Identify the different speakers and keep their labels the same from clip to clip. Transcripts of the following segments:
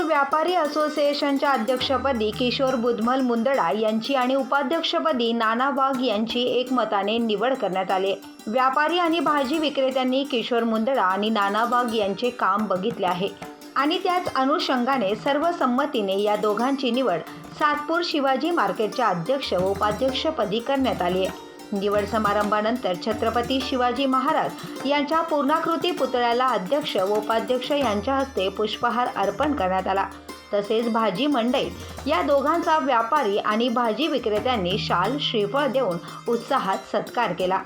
Speaker 1: नागपूर व्यापारी असोसिएशनच्या अध्यक्षपदी किशोर बुधमल मुंदडा यांची आणि उपाध्यक्षपदी नाना वाघ यांची एकमताने निवड करण्यात आली. व्यापारी आणि भाजी विक्रेत्यांनी किशोर मुंदडा आणि नाना वाघ यांचे काम बघितले आहे. आणि त्याच अनुषंगाने सर्व संमतीने या दोघांची निवड सातपूर शिवाजी मार्केटच्या अध्यक्ष व उपाध्यक्षपदी करण्यात आली आहे. निवड समारंभानंतर छत्रपती शिवाजी महाराज यांच्या पूर्णाकृती पुतळ्याला अध्यक्ष व उपाध्यक्ष यांच्या हस्ते पुष्पहार अर्पण करण्यात आला. तसेच भाजी मंडईत या दोघांचा व्यापारी आणि भाजी विक्रेत्यांनी शाल श्रीफळ देऊन उत्साहात सत्कार केला.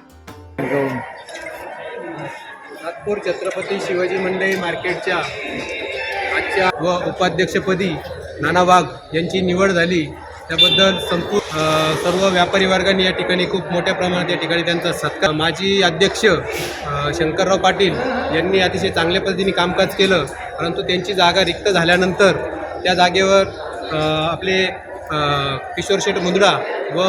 Speaker 2: नागपूर छत्रपती शिवाजी मंडई मार्केटच्या आजच्या व उपाध्यक्षपदी नाना वाघ यांची निवड झाली. त्याबद्दल संपूर्ण सर्व व्यापारी वर्गाने या ठिकाणी खूप मोठ्या प्रमाणात या ठिकाणी त्यांचा सत्कार माजी अध्यक्ष शंकरराव पाटील यांनी अतिशय चांगल्या पद्धतीने कामकाज केलं. परंतु त्यांची जागा रिक्त झाल्यानंतर त्या जागेवर आपले किशोर शेठ मुंदडा व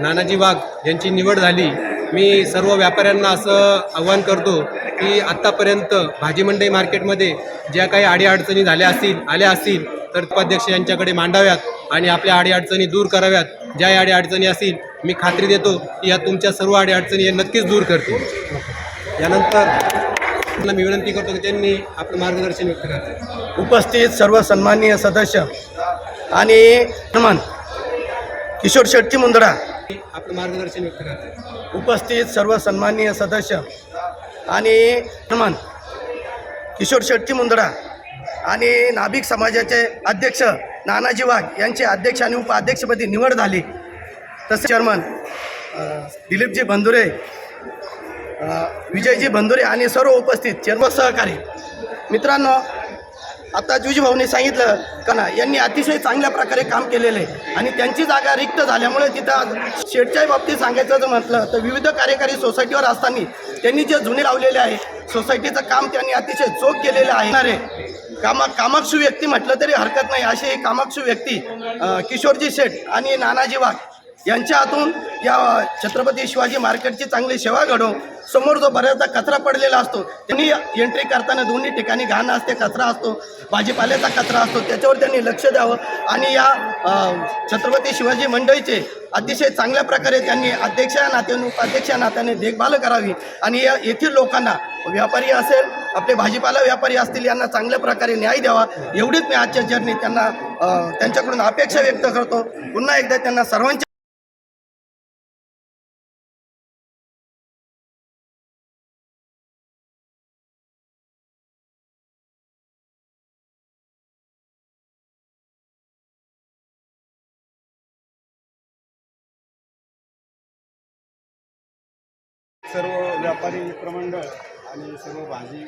Speaker 2: नानाजी वाघ यांची निवड झाली. मी सर्व व्यापाऱ्यांना असं आव्हान करतो की आत्तापर्यंत भाजी मंडई मार्केटमध्ये ज्या काही अडीअडचणी झाल्या असतील आल्या असतील तर उपाध्यक्ष यांच्याकडे मांडाव्यात. आणि आपल्या अडीअडचणी दूर कराव्यात. ज्या अडीअडचणी असतील मी खात्री देतो की या तुमच्या सर्व अडीअडचणी हे नक्कीच दूर करतील. यानंतर मी विनंती करतो की त्यांनी आपलं मार्गदर्शन व्यक्त करावं
Speaker 3: उपस्थित सर्व सन्माननीय सदस्य आणि सन्मान किशोर शेट्टी मुंदडा.
Speaker 2: आपलं मार्गदर्शन व्यक्त करावं
Speaker 3: उपस्थित सर्व सन्माननीय सदस्य आणि सन्मान किशोर शेट्टी मुंदडा आणि नाभिक समाजाचे अध्यक्ष नानाजी वाघ यांचे अध्यक्ष आणि उपाध्यक्षपदी निवड झाली. तसे चेअरमन दिलीपजी बंधुरे विजयजी बंधुरे आणि सर्व उपस्थित सर्व सहकारी. मित्रांनो आता जुजीभाऊने सांगितलं का ना यांनी अतिशय चांगल्या प्रकारे काम केलेलं आहे आणि त्यांची जागा रिक्त झाल्यामुळे तिथं शेडच्या बाबतीत सांगायचं जर म्हटलं तर विविध कार्यकारी सोसायटीवर असताना त्यांनी जे जुने लावलेले आहे सोसायटीचं काम त्यांनी अतिशय चोख केलेलं आहे. कामा कामाक्षू व्यक्ती म्हटलं तरी हरकत नाही. अशी ही कामाक्षू व्यक्ती किशोरजी शेठ आणि नानाजी वाघ यांच्या हातून या छत्रपती शिवाजी मार्केटची चांगली सेवा घडो समोर जो बऱ्याचदा कचरा पडलेला असतो त्यांनी एंट्री करताना दोन्ही ठिकाणी घाण असते कचरा असतो भाजीपाल्याचा कचरा असतो त्याच्यावर त्यांनी लक्ष द्यावं आणि या छत्रपती शिवाजी मंडळीचे अतिशय चांगल्या प्रकारे त्यांनी अध्यक्ष नात्याने उपाध्यक्ष नात्याने देखभाल करावी आणि या येथील लोकांना व्यापारी असेल आपले भाजीपाला व्यापारी असतील यांना चांगल्या प्रकारे न्याय द्यावा. एवढीच मी आजच्या जर्नी त्यांना त्यांच्याकडून अपेक्षा व्यक्त करतो. पुन्हा एकदा त्यांना सर्वांच्या
Speaker 4: सर्व व्यापारी मित्रमंडळ आणि सर्व भाजी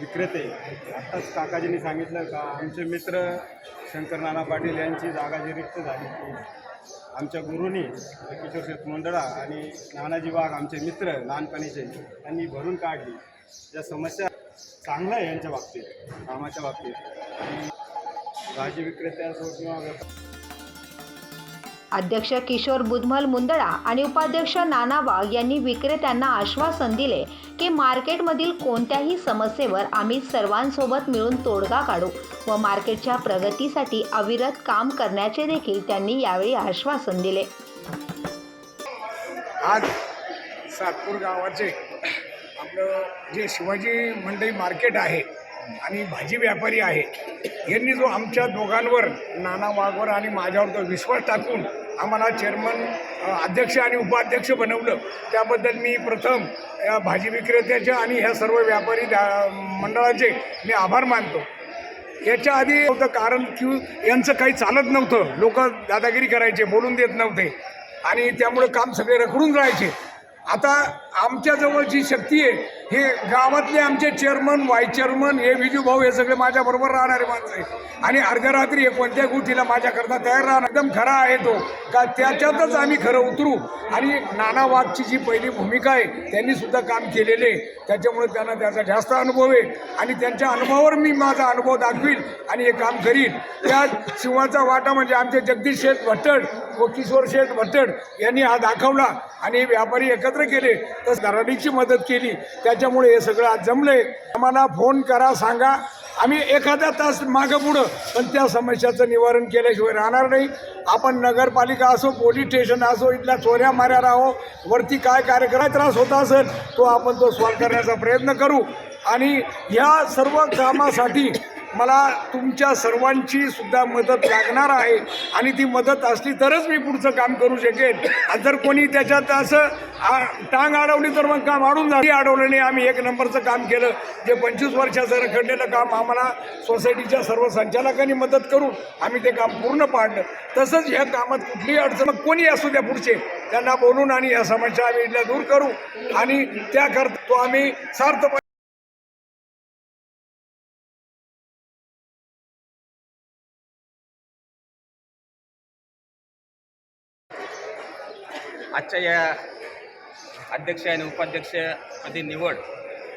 Speaker 4: विक्रेते. आत्ताच काकाजींनी सांगितलं का आमचे मित्र शंकर नाना पाटील यांची जागा जी रिक्त झाली आमच्या गुरुनी किशोर शेत मंडळा आणि नानाजी वाघ आमचे मित्र लहानपणीचे त्यांनी भरून काढली. या समस्या चांगल्या आहे यांच्या बाबतीत कामाच्या बाबतीत. आणि भाजी विक्रेते किंवा
Speaker 1: अध्यक्ष किशोर बुधमल मुंदडा आणि उपाध्यक्ष नाना वाघ यांनी विक्रेत्यांना आश्वासन दिले की मार्केटमधील कोणत्याही समस्येवर आम्ही सर्वांसोबत मिळून तोडगा काढू व मार्केटच्या प्रगतीसाठी अविरत काम करण्याचे देखील त्यांनी यावेळी आश्वासन दिले.
Speaker 5: आज सातपूर गावाचे आपलं जे शिवाजी मंडई मार्केट आहे आणि भाजी व्यापारी आहे. यांनी जो आमच्या दोघांवर नाना वाघवर आणि माझ्यावर जो विश्वास टाकून आम्हाला चेअरमन अध्यक्ष आणि उपाध्यक्ष बनवलं त्याबद्दल मी प्रथम या भाजी विक्रेत्याचे आणि ह्या सर्व व्यापारी मंडळाचे मी आभार मानतो. याच्या आधी होतं कारण की यांचं काही चालत नव्हतं. लोक दादागिरी करायचे बोलून देत नव्हते. आणि त्यामुळे काम सगळे रखडून राहायचे. आता आमच्याजवळ जी शक्ती आहे हे गावातले आमचे चेअरमन व्हाईस चेअरमन हे विजू भाऊ हे सगळे माझ्याबरोबर राहणारे माणसं आहेत. आणि अर्धरात्री हे कोणत्या गोष्टीला माझ्याकरता तयार राहणार? एकदम खरा आहे तो. का त्याच्यातच आम्ही खरं उतरू? आणि नाना वाघची जी पहिली भूमिका आहे त्यांनी सुद्धा काम केलेले त्याच्यामुळे त्यांना त्याचा जास्त अनुभव आहे. आणि त्यांच्या अनुभवावर मी माझा अनुभव दाखवील आणि हे काम करीन त्या शिवाचा वाटा म्हणजे आमचे जगदीश शेठ भट्टड व किशोर शेठ भट्टड यांनी हा दाखवला आणि व्यापारी एकत्र केले. तर दराडीची मदत केली. त्याच्यामुळे हे सगळं आज जमले आम्हाला फोन करा सांगा. आम्ही एखादा तास मागं पुढं पण त्या समस्याचं निवारण केल्याशिवाय राहणार नाही. आपण नगरपालिका असो पोलीस स्टेशन असो इथल्या चोऱ्या माऱ्या राहो. वरती काय कार्यक्रम त्रास होता असेल तो आपण तो सॉल्व करण्याचा प्रयत्न करू. आणि ह्या सर्व कामासाठी मला तुमच्या सर्वांची सुद्धा मदत लागणार आहे आणि ती मदत असली तरच मी पुढचं काम करू शकेन. आणि जर कोणी त्याच्यात असं टांग अडवली तर मग काम अडून जाते अडवलं नाही आम्ही एक नंबरचं काम केलं. जे पंचवीस वर्षाचं रखडलेलं काम आम्हाला सोसायटीच्या सर्व संचालकांनी मदत करून आम्ही ते काम पूर्ण पाडलं. तसंच ह्या कामात कुठलीही अडचण कोणी असू द्या पुढचे. त्यांना बोलून आणि या समस्या आम्ही दूर करू. आणि त्याकरता तो आम्ही सार्थ
Speaker 6: आजच्या या अध्यक्ष आणि उपाध्यक्षपदी निवड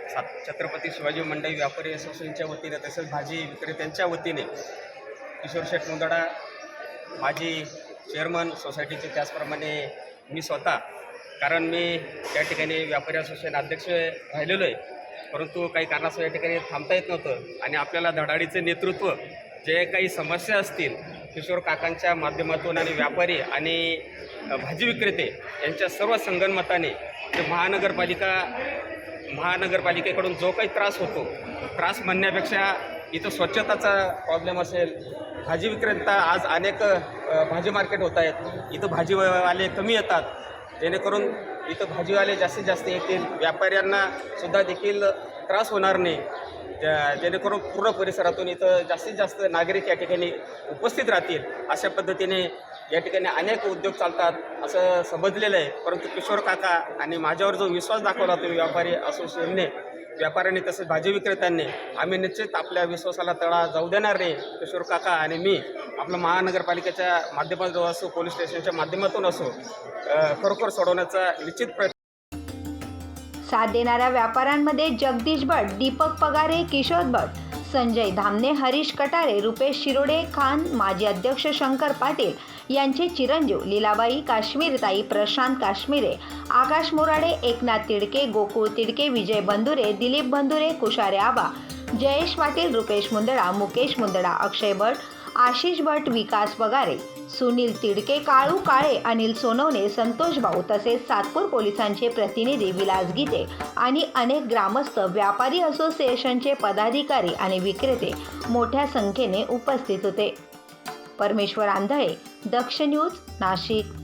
Speaker 6: सात छत्रपती शिवाजी मंडई व्यापारी असोसिएशनच्या वतीने तसेच भाजी विक्रेत्यांच्या वतीने किशोर शेठ मुंदडा माजी चेअरमन सोसायटीचे त्याचप्रमाणे मी स्वतः कारण मी त्या ठिकाणी व्यापारी असोसिएशन अध्यक्ष राहिलेलो आहे परंतु काही कारणास्तव या ठिकाणी थांबता येत नव्हतं आणि आपल्याला धडाडीचं नेतृत्व जे काही समस्या असतील किशोर काकांच्या माध्यमातून आणि व्यापारी आणि भाजी विक्रेते यांच्या सर्व संगणमताने ते महानगरपालिका महानगरपालिकेकडून जो काही त्रास होतो त्रास म्हणण्यापेक्षा इथं स्वच्छताचा प्रॉब्लेम असेल भाजी विक्रेता आज अनेक भाजी मार्केट होत आहेत इथं भाजीवाले कमी येतात जेणेकरून इथं भाजीवाले जास्तीत जास्त येतील व्यापाऱ्यांना सुद्धा देखील त्रास होणार नाही. त्या- जेणेकरून पूर्ण परिसरातून इथं जास्तीत जास्त नागरिक या ठिकाणी उपस्थित राहतील. अशा पद्धतीने या ठिकाणी अनेक उद्योग चालतात असं समजलेलं आहे. परंतु किशोर काका आणि माझ्यावर जो विश्वास दाखवला तो व्यापारी असोसिएशनने व्यापाऱ्यांनी तसेच भाजी विक्रेत्यांनी आम्ही निश्चित आपल्या विश्वासाला तळा जाऊ देणार नाही किशोर काका आणि मी. आपलं महानगरपालिकेच्या माध्यमातून असो पोलीस स्टेशनच्या माध्यमातून असो खरोखर सोडवण्याचा निश्चित प्रयत्न
Speaker 1: साथ देणाऱ्या व्यापाऱ्यांमध्ये जगदीश भट दीपक पगारे किशोर भट संजय धामणे हरीश कटारे रुपेश शिरोडे खान माजी अध्यक्ष शंकर पाटील यांचे चिरंजीव लीलाबाई काश्मीरताई प्रशांत काश्मीरे आकाश मोराडे एकनाथ तिडके गोकुळ तिडके विजय बंधुरे दिलीप बंधुरे कुशारे आबा जयेश पाटील रुपेश मुंदडा मुकेश मुंदडा अक्षय भट आशिष भट विकास पगारे सुनील तिडके काळू काळे अनिल सोनवणे संतोष भाऊ तसेच सातपूर पोलिसांचे प्रतिनिधी विलास गीते आणि अनेक ग्रामस्थ व्यापारी असोसिएशनचे पदाधिकारी आणि विक्रेते मोठ्या संख्येने उपस्थित होते. परमेश्वर आंधळे दक्ष न्यूज नाशिक.